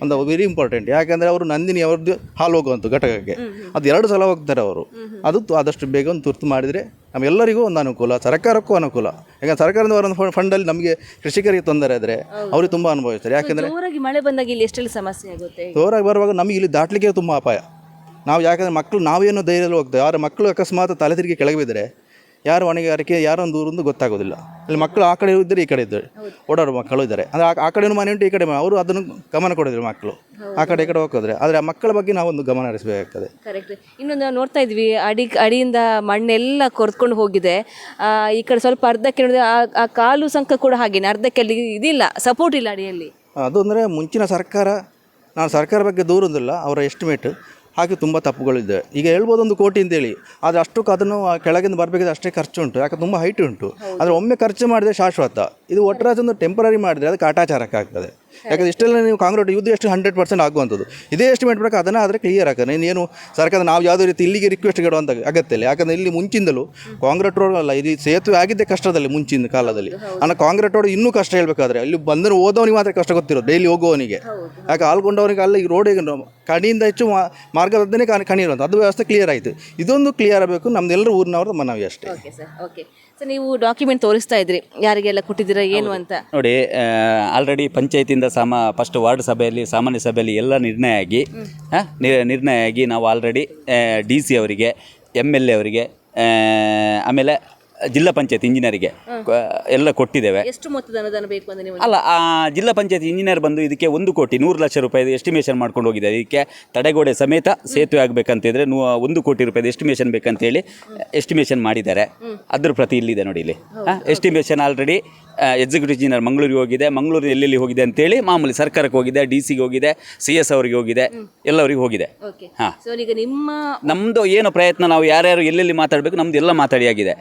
ಒಂದು ವೆರಿ ಇಂಪಾರ್ಟೆಂಟ್ ಯಾಕೆಂದರೆ ಅವರು ನಂದಿನಿ ಅವ್ರದ್ದು ಹಾಲು ಹೋಗುವಂಥ ಘಟಕಕ್ಕೆ. ಅದು ಎರಡು ಸಲ ಹೋಗ್ತಾರೆ ಅವರು. ಅದು ಆದಷ್ಟು ಬೇಗ ಒಂದು ತುರ್ತು ಮಾಡಿದರೆ ನಮ್ಮೆಲ್ಲರಿಗೂ ಒಂದು ಅನುಕೂಲ ಸರ್ಕಾರಕ್ಕೂ ಅನುಕೂಲ. ಯಾಕಂದ್ರೆ ಸರ್ಕಾರದಿಂದ ಬರೋ ಫಂಡಲ್ಲಿ ನಮಗೆ ಕೃಷಿಕರಿಗೆ ತೊಂದರೆ ಆದರೆ ಅವ್ರಿಗೆ ತುಂಬ ಅನುಭವಿಸ್ತಾರೆ. ಯಾಕೆಂದರೆ ಮಳೆ ಬಂದಾಗ ಇಲ್ಲಿ ಎಷ್ಟೆಲ್ಲ ಸಮಸ್ಯೆ ಆಗುತ್ತೆ ಜೋರಾಗಿ ಬರುವಾಗ ನಮಗೆ ಇಲ್ಲಿ ದಾಟಲಿಕ್ಕೆ ತುಂಬ ಅಪಾಯ. ನಾವು ಯಾಕಂದರೆ ಮಕ್ಕಳು ನಾವೇನೋ ಧೈರ್ಯದಲ್ಲಿ ಹೋಗ್ತೇವೆ. ಯಾರು ಮಕ್ಕಳು ಅಕಸ್ಮಾತ್ ತಲೆ ತಿರುಗಿ ಕೆಳಗೆ ಬಿದ್ದರೆ ಯಾರು ಹೊಣೆಗಾರಿಕೆ ಯಾರೊಂದು ಊರಿಂದ ಗೊತ್ತಾಗೋದಿಲ್ಲ. ಅಲ್ಲಿ ಮಕ್ಕಳು ಆ ಕಡೆ ಇದ್ದರೆ ಈ ಕಡೆ ಇದ್ದರೆ ಓಡಾಡೋ ಮಕ್ಕಳು ಇದ್ದಾರೆ. ಅಂದರೆ ಆ- ಕಡೆನೂ ಮನೆ ಉಂಟು ಈ ಕಡೆ ಮನೆ. ಅವರು ಅದನ್ನು ಗಮನ ಕೊಡೋದಿಲ್ಲ ಮಕ್ಕಳು. ಆ ಕಡೆ ಈ ಕಡೆ ಹೋಗೋದ್ರೆ ಆದರೆ ಆ ಮಕ್ಕಳ ಬಗ್ಗೆ ನಾವೊಂದು ಗಮನ ಹರಿಸಬೇಕಾಗ್ತದೆ. ಕರೆಕ್ಟ್ ಇನ್ನೊಂದು ನಾವು ನೋಡ್ತಾ ಇದ್ವಿ ಅಡಿ ಅಡಿಯಿಂದ ಮಣ್ಣೆಲ್ಲ ಕೊರ್ತ್ಕೊಂಡು ಹೋಗಿದೆ. ಈ ಕಡೆ ಸ್ವಲ್ಪ ಅರ್ಧಕ್ಕೆ ಆ ಕಾಲು ಸಂಕ ಕೂಡ ಹಾಗೇನೆ. ಅರ್ಧಕ್ಕೆ ಅಲ್ಲಿ ಇದಿಲ್ಲ ಸಪೋರ್ಟ್ ಇಲ್ಲ ಅಡಿಯಲ್ಲಿ. ಅದು ಅಂದರೆ ಮುಂಚಿನ ಸರ್ಕಾರ ನಾನು ಸರ್ಕಾರ ಬಗ್ಗೆ ದೂರದಿಲ್ಲ ಅವರ ಎಸ್ಟಿಮೇಟ್ ಹಾಗೆ ತುಂಬ ತಪ್ಪುಗಳಿದೆ. ಈಗ ಹೇಳ್ಬೋದು ಒಂದು ಕೋಟಿ ಅಂತೇಳಿ. ಆದರೆ ಅಷ್ಟಕ್ಕೆ ಅದನ್ನು ಆ ಕೆಳಗಿಂದ ಬರಬೇಕಿದ್ರೆ ಅಷ್ಟೇ ಖರ್ಚು ಉಂಟು ಯಾಕೆ ತುಂಬ ಹೈಟ್ ಉಂಟು. ಆದರೆ ಒಮ್ಮೆ ಖರ್ಚು ಮಾಡಿದರೆ ಶಾಶ್ವತ. ಇದು ಒಟ್ಟರಾಜ್ ಒಂದು ಟೆಂಪರರಿ ಮಾಡಿದರೆ ಅದು ಕಾಟಾಚಾರಕ್ಕೆ ಆಗ್ತದೆ. ಯಾಕಂದ್ರೆ ಇಷ್ಟೆಲ್ಲ ನೀವು ಕಾಂಗ್ರೆಸ್ ಇದು ಎಷ್ಟು ಹಂಡ್ರೆಡ್ ಪರ್ಸೆಂಟ್ ಆಗುವಂಥದ್ದು. ಇದೇ ಎಸ್ಟಿಮೇಟ್ ಬೇಕು ಅದನ್ನು ಆದರೆ ಕ್ಲಿಯರ್ ಹಾಕೋಣ ಇನ್ನೇನು ಸರ್ಕಾರ ನಾವು ಯಾವುದೇ ರೀತಿ ಇಲ್ಲಿಗೆ ರಿಕ್ವೆಸ್ಟ್ ಕೊಡುವಂಥ ಅಗತ್ಯ ಇಲ್ಲ. ಯಾಕಂದ್ರೆ ಇಲ್ಲಿ ಮುಂಚಿಂದಲೂ ಕಾಂಗ್ರೆಸ್ ರೋಡ್ ಅಲ್ಲ ಇದು ಸೇತುವೆ ಆಗಿದ್ದೇ ಕಷ್ಟದಲ್ಲಿ ಮುಂಚಿನ ಕಾಲದಲ್ಲಿ. ಅಣ್ಣ ಕಾಂಗ್ರೆಸ್ ರೋಡ್ ಇನ್ನೂ ಕಷ್ಟ ಹೇಳಬೇಕಾದ್ರೆ ಅಲ್ಲಿ ಬಂದರೆ ಹೋದವನಿಗೆ ಮಾತ್ರ ಕಷ್ಟ ಗೊತ್ತಿರೋದು ಡೈಲಿ ಹೋಗೋವನಿಗೆ ಯಾಕೆ ಆಲ್ಗೊಂಡವನಿಗೆ ಅಲ್ಲಿ ರೋಡಿಗೆ ಕಣಿಯಿಂದ ಹೆಚ್ಚು ಮಾರ್ಗದಲ್ಲೇ ಕಣಿ ಕಣಿರುವಂಥ ಅದು ವ್ಯವಸ್ಥೆ ಕ್ಲಿಯರ್ ಆಯಿತು. ಇದೊಂದು ಕ್ಲಿಯರ್ ಆಗಬೇಕು ನಮ್ದೆಲ್ಲರೂ ಊರಿನವ್ರದ್ದು ಮನವಿ ಅಷ್ಟೇ. ಓಕೆ ನೀವು ಡಾಕ್ಯುಮೆಂಟ್ ತೋರಿಸ್ತಾ ಇದ್ರಿ. ಯಾರಿಗೆಲ್ಲ ಕೊಟ್ಟಿದ್ದೀರಾ ಏನು ಅಂತ? ನೋಡಿ ಆಲ್ರೆಡಿ ಪಂಚಾಯತಿಯಿಂದ ಪಂಚಾಯತಿಂದ ಸಾಮ ಫಸ್ಟ್ ವಾರ್ಡ್ ಸಭೆಯಲ್ಲಿ ಸಾಮಾನ್ಯ ಸಭೆಯಲ್ಲಿ ಎಲ್ಲ ನಿರ್ಣಯ ಆಗಿ ಆ, ನಿರ್ಣಯ ಆಗಿ ನಾವು ಆಲ್ರೆಡಿ ಡಿ ಸಿ ಅವರಿಗೆ ಎಂ ಎಲ್ ಎ ಅವರಿಗೆ ಆ, ಆಮೇಲೆ ಜಿಲ್ಲಾ ಪಂಚಾಯತ್ ಇಂಜಿನಿಯರಿಗೆ ಎಲ್ಲ ಕೊಟ್ಟಿದ್ದೇವೆ. ಎಷ್ಟು ಮೊತ್ತದ ಅನುದಾನ ಬೇಕು ಅಂತ ನೀವು ಅಲ್ಲ ಆ ಜಿಲ್ಲಾ ಪಂಚಾಯತ್ ಇಂಜಿನಿಯರ್ ಬಂದು ಇದಕ್ಕೆ ಒಂದು ಕೋಟಿ ನೂರು ಲಕ್ಷ ರೂಪಾಯಿ ಎಸ್ಟಿಮೇಷನ್ ಮಾಡ್ಕೊಂಡು ಹೋಗಿದ್ದಾರೆ. ಇದಕ್ಕೆ ತಡೆಗೋಡೆ ಸಮೇತ ಸೇತುವೆ ಆಗಬೇಕಂತಿದ್ರೆ ನೂ ಒಂದು ಕೋಟಿ ರೂಪಾಯಿ ಎಸ್ಟಿಮೇಷನ್ ಬೇಕಂತೇಳಿ ಎಸ್ಟಿಮೇಷನ್ ಮಾಡಿದ್ದಾರೆ. ಅದ್ರ ಪ್ರತಿ ಇಲ್ಲಿದೆ ನೋಡಿ ಇಲ್ಲಿ. ಎಸ್ಟಿಮೇಷನ್ ಆಲ್ರೆಡಿ ಎಕ್ಸಿಕ್ಯೂಟಿವ್ ಇಂಜಿನಿಯರ್ ಮಂಗಳೂರಿಗೆ ಹೋಗಿದೆ. ಮಂಗಳೂರು ಎಲ್ಲೆಲ್ಲಿ ಹೋಗಿದೆ ಅಂತೇಳಿ ಮಾಮೂಲಿ ಸರ್ಕಾರಕ್ಕೆ ಹೋಗಿದೆ ಡಿ ಸಿಗೆ ಹೋಗಿದೆ ಸಿ ಎಸ್ ಅವರಿಗೆ ಹೋಗಿದೆ ಎಲ್ಲವರಿಗೆ ಹೋಗಿದೆ. ಓಕೆ ಹಾಂ. ಸೊ ಈಗ ನಿಮ್ಮ ನಮ್ಮದು ಏನು ಪ್ರಯತ್ನ ನಾವು ಯಾರ್ಯಾರು ಎಲ್ಲೆಲ್ಲಿ ಮಾತಾಡಬೇಕು ನಮ್ದು ಎಲ್ಲ ಮಾತಾಡಿ ಆಗಿದೆ.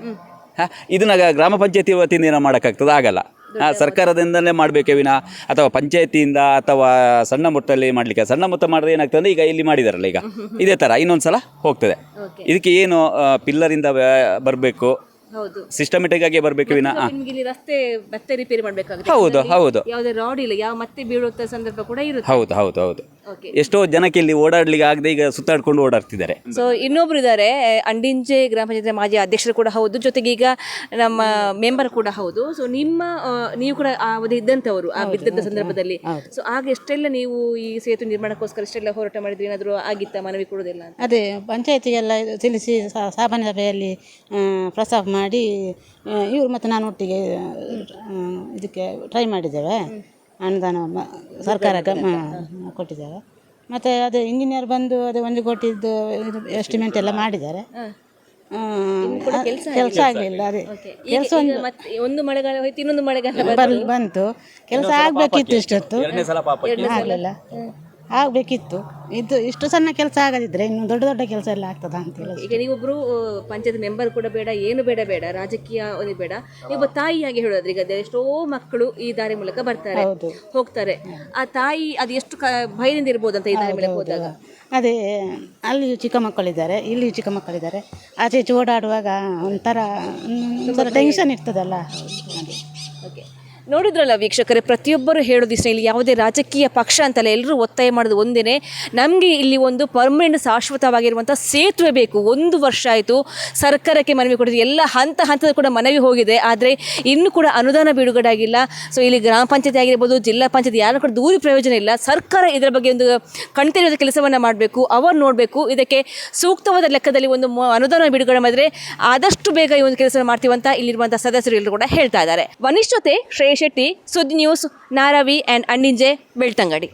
ಹಾಂ ಇದನ್ನ ಗ- ಗ್ರಾಮ ಪಂಚಾಯತಿ ವತಿಯಿಂದ ಏನೋ ಮಾಡೋಕ್ಕಾಗ್ತದೆ? ಆಗಲ್ಲ. ಹಾಂ ಸರ್ಕಾರದಿಂದಲೇ ಮಾಡಬೇಕೇ ವಿನ ಅಥವಾ ಪಂಚಾಯತಿಯಿಂದ ಅಥವಾ ಸಣ್ಣ ಮೊತ್ತಲ್ಲಿ ಮಾಡಲಿಕ್ಕೆ ಸಣ್ಣ ಮೊತ್ತ ಮಾಡಿದ್ರೆ ಏನಾಗ್ತದೆ ಅಂದ್ರೆ ಈಗ ಇಲ್ಲಿ ಮಾಡಿದಾರಲ್ಲ ಈಗ. ಇದೇ ಥರ ಇನ್ನೊಂದು ಸಲ ಹೋಗ್ತದೆ ಇದಕ್ಕೆ ಏನು ಪಿಲ್ಲರಿಂದ ಬರಬೇಕು ಸಿಸ್ಟಮೆಟಿಕ್ ಆಗಿ ಬರಬೇಕು ವಿನ ಹಾಂ ನಿಮ್ಗೆ ಇಲ್ಲಿ ರಸ್ತೆ ಮತ್ತೆ ರಿಪೇರಿ ಮಾಡಬೇಕಾಗುತ್ತೆ. ಹೌದು ಹೌದು. ಯಾವುದೇ ರಾಡ್ ಇಲ್ಲ ಯಾವ ಮತ್ತೆ ಬೀಳುವಂತ ಸಂದರ್ಭ ಕೂಡ ಇರುತ್ತೆ. ಹೌದು ಹೌದು ಹೌದು. ಓಕೆ ಎಷ್ಟೋ ಜನಕ್ಕೆ ಇಲ್ಲಿ ಓಡಾಡ್ಲಿಕ್ಕೆ ಆಗದೆ ಈಗ ಸುತ್ತಾಡ್ಕೊಂಡು ಓಡಾಡ್ತಿದ್ದಾರೆ. ಸೊ ಇನ್ನೊಬ್ರು ಇದ್ದಾರೆ ಅಂಡಿಂಜೆ ಗ್ರಾಮ ಪಂಚಾಯತ್ ಮಾಜಿ ಅಧ್ಯಕ್ಷರು ಕೂಡ ಹೌದು ಜೊತೆಗೆ ಈಗ ನಮ್ಮ ಮೆಂಬರ್ ಕೂಡ ಹೌದು. ಸೊ ನಿಮ್ಮ ನೀವು ಕೂಡ ಆ ಅವಧಿ ಇದ್ದಂಥವರು ಆ ಬಿದ್ದಂಥ ಸಂದರ್ಭದಲ್ಲಿ. ಸೊ ಆಗ ಎಷ್ಟೆಲ್ಲ ನೀವು ಈ ಸೇತು ನಿರ್ಮಾಣಕ್ಕೋಸ್ಕರ ಎಷ್ಟೆಲ್ಲ ಹೋರಾಟ ಮಾಡಿದ್ರೆ? ಏನಾದರೂ ಆಗಿತ್ತಾ ಮನವಿ ಕೊಡೋದಿಲ್ಲ ಅದೇ ಪಂಚಾಯತಿಗೆಲ್ಲ ತಿಳಿಸಿ ಸಾ- ಸಾಮಾನ್ಯ ಸಭೆಯಲ್ಲಿ ಆ, ಪ್ರಸ್ತಾಪ ಮಾಡಿ ಇವರು ಮತ್ತು ನಾನು ಒಟ್ಟಿಗೆ ಇದಕ್ಕೆ ಟ್ರೈ ಮಾಡಿದ್ದೇವೆ. ಅನುದಾನ ಸರ್ಕಾರ ಕೊಟ್ಟಿದ್ದೇವೆ ಮತ್ತು ಅದೇ ಇಂಜಿನಿಯರ್ ಬಂದು ಅದು ಒಂದು ಕೋಟಿದ್ದು ಇದು ಎಸ್ಟಿಮೇಟ್ ಎಲ್ಲ ಮಾಡಿದ್ದಾರೆ. ಕೆಲಸ ಆಗಲಿಲ್ಲ ಅದೇ. ಕೆಲಸ ಒಂದು ಮತ್ತೆ ಒಂದು ಮಳೆಗಾಲ ಹೋಯ್ತು ಇನ್ನೊಂದು ಮಳೆಗಾಲ ಬಂತು. ಕೆಲಸ ಆಗಬೇಕಿತ್ತು ಇಷ್ಟೊತ್ತು. ಆಗಲಿಲ್ಲ. ಆಗಬೇಕಿತ್ತು. ಇದು ಇಷ್ಟು ಸಣ್ಣ ಕೆಲಸ ಆಗದಿದ್ರೆ ಇನ್ನು ದೊಡ್ಡ ದೊಡ್ಡ ಕೆಲಸ ಎಲ್ಲ ಆಗ್ತದ ಅಂತ ಹೇಳಿ. ಈಗ ನೀವೊಬ್ರು ಪಂಚಾಯತ್ ಮೆಂಬರ್ ಕೂಡ ಬೇಡ ಏನು ಬೇಡ ಬೇಡ ರಾಜಕೀಯ ಒಂದು ಬೇಡ. ನೀವು ತಾಯಿಯಾಗಿ ಹೇಳೋದ್ರಿ ಈಗ ಎಷ್ಟೋ ಮಕ್ಕಳು ಈ ದಾರಿ ಮೂಲಕ ಬರ್ತಾರೆ. ಹೋಗ್ತಾರೆ. ಆ ತಾಯಿ ಅದು ಎಷ್ಟು ಕ ಭಯದಿಂದ ಇರ್ಬೋದು ಅಂತ ಈ ದಾರಿ ಮೂಲಕ ಹೋದಾಗ? ಅದೇ ಅಲ್ಲಿ ಚಿಕ್ಕ ಮಕ್ಕಳಿದ್ದಾರೆ ಇಲ್ಲಿ ಚಿಕ್ಕ ಮಕ್ಕಳಿದ್ದಾರೆ. ಆಚೆ ಈಚೆ ಓಡಾಡುವಾಗ ಒಂಥರ ಒಂಥರ ಟೆನ್ಷನ್ ಇರ್ತದಲ್ಲ. ಓಕೆ ನೋಡಿದ್ರಲ್ಲ ವೀಕ್ಷಕರೇ, ಪ್ರತಿಯೊಬ್ಬರು ಹೇಳೋದಿಷ್ಟ ಇಲ್ಲಿ ಯಾವುದೇ ರಾಜಕೀಯ ಪಕ್ಷ ಅಂತಲ್ಲ ಎಲ್ಲರೂ ಒತ್ತಾಯ ಮಾಡೋದು ಒಂದೇ ನಮಗೆ ಇಲ್ಲಿ ಒಂದು ಪರ್ಮನೆಂಟ್ ಶಾಶ್ವತವಾಗಿರುವಂಥ ಸೇತುವೆ ಬೇಕು. ಒಂದು ವರ್ಷ ಆಯಿತು, ಸರ್ಕಾರಕ್ಕೆ ಮನವಿ ಕೊಟ್ಟಿದ್ದು ಎಲ್ಲ ಹಂತ ಹಂತದ ಕೂಡ ಮನವಿ ಹೋಗಿದೆ. ಆದರೆ ಇನ್ನೂ ಕೂಡ ಅನುದಾನ ಬಿಡುಗಡೆ ಆಗಿಲ್ಲ ಸೊ ಇಲ್ಲಿ ಗ್ರಾಮ ಪಂಚಾಯತಿ ಆಗಿರ್ಬೋದು, ಜಿಲ್ಲಾ ಪಂಚಾಯತಿ, ಯಾರು ಕೂಡ ದೂರಿ ಪ್ರಯೋಜನ ಇಲ್ಲ. ಸರ್ಕಾರ ಇದರ ಬಗ್ಗೆ ಒಂದು ಕಣ್ತೆರೆಯುವ ಕೆಲಸವನ್ನು ಮಾಡಬೇಕು. ಅವರು ನೋಡಬೇಕು. ಇದಕ್ಕೆ ಸೂಕ್ತವಾದ ಲೆಕ್ಕದಲ್ಲಿ ಒಂದು ಅನುದಾನ ಬಿಡುಗಡೆ ಮಾಡಿದ್ರೆ ಆದಷ್ಟು ಬೇಗ ಈ ಒಂದು ಕೆಲಸ ಮಾಡ್ತೀವಂತ ಇಲ್ಲಿರುವಂಥ ಸದಸ್ಯರು ಎಲ್ಲರೂ ಕೂಡ ಹೇಳ್ತಾ ಇದ್ದಾರೆ. ವನಿಷ್ಠತೆ ಶ್ರೇಯಶ್ ಶೆಟ್ಟಿ ಸುದ್ದಿ ನ್ಯೂಸ್ ನಾರಾವಿ ಆ್ಯಂಡ್ ಅಣ್ಣಿಂಜೆ ಬೆಳ್ತಂಗಡಿ